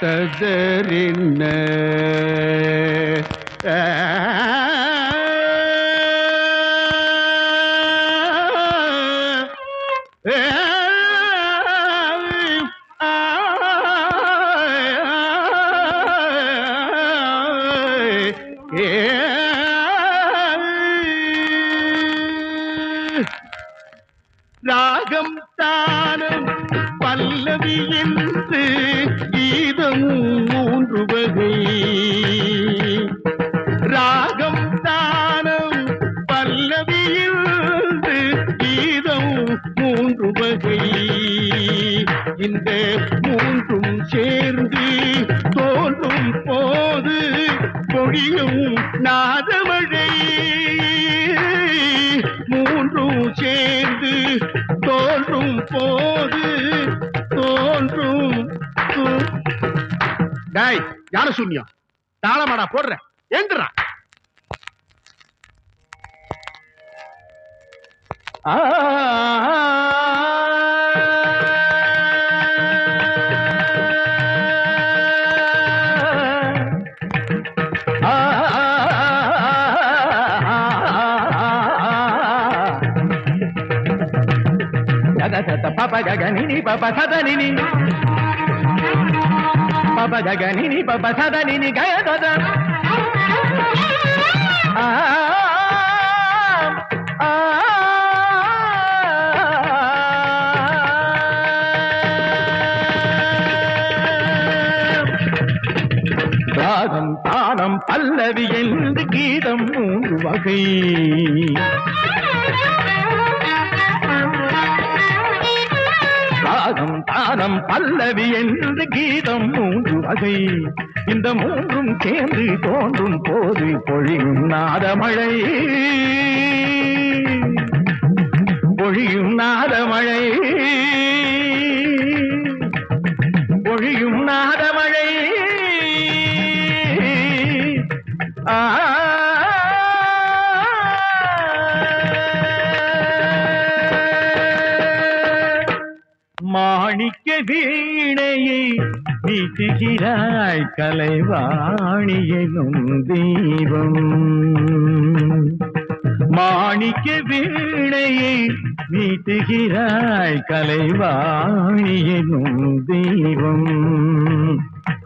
ததறின ராகம் தானம் பல்லவி என்று கீதமும் மூன்று வகை ராகம் தானம் பல்லவி என்று கீதமும் மூன்று வகை இந்த மூன்றும் சேர்ந்து தோன்றும் போது பொழியும் நாதமழை. மூன்றும் சேர்ந்து தோன்றும் போது ஞான சூன்யம் தாளமாடா போடுற ஏந்துடா ஆ Papa Gaganini, Papa பபதகனி பபசதனி கயதத ஆ ராகம் தாளம் பல்லவி என்று கீதம் மூன்று வகை தானம் பல்லவி என்று கீதம் மூன்று வகை. இந்த மூன்றும் சேர்ந்து தோன்றும் போது பொழியும் நாதமழை. பொழியும் நாதமழை. பொழியும் நாதமழை. ஆ மாணிக்க வீணையை நீட்டுகிறாய் கலைவாணியனும் தெய்வம். மாணிக்க வீணையை நீட்டுகிறாய் கலைவாணியனும் தெய்வம்.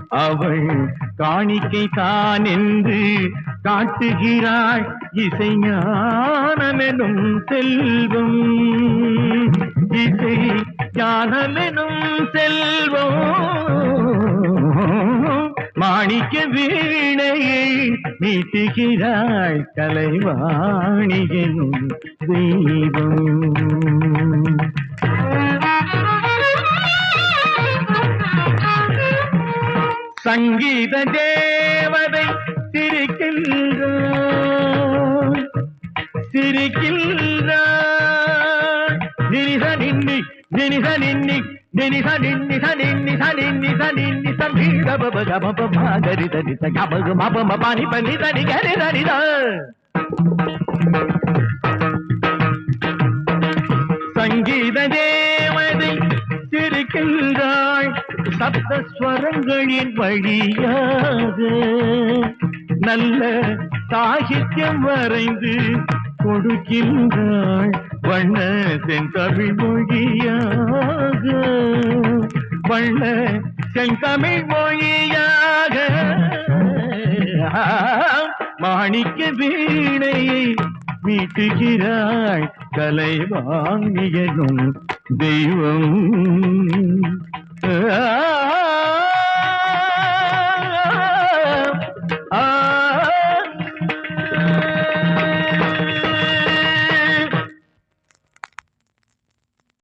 அவள் காணிக்கை தான் என்று காட்டுகிறாய் இசைஞானமெனும் செல்வம். இசை ஞானமெனும் செல்வம். மாணிக்க வீணையை நீட்டுகிறாய் கலைவாணியனும் தெய்வம். சங்கீத தேவதை சிரிக்கின்றாய் சிரிக்கின்றாய் நினிச நின்னி நினிச நின்னி நினிச நின்னி ச நின்னி ச நின்னி ச நின்னி சங்கீத பப கப பப கரி தரி ச கப கம பம பனி பனி தனி கரி தரி த சங்கீத தேவதை சிரிக்கின்றாய் சப்த ஸ்வரங்களின் வழியாக நல்ல சாகித்யம் வரைந்து கொடுக்கின்றாய் வண்ண செந்தமிழ் மொழியாக வண்ண செந்தமிழ் மொழியாக மாணிக்க வீணையை மீட்டுகிறாய் கலைவாணியனும் தெய்வம். ஆ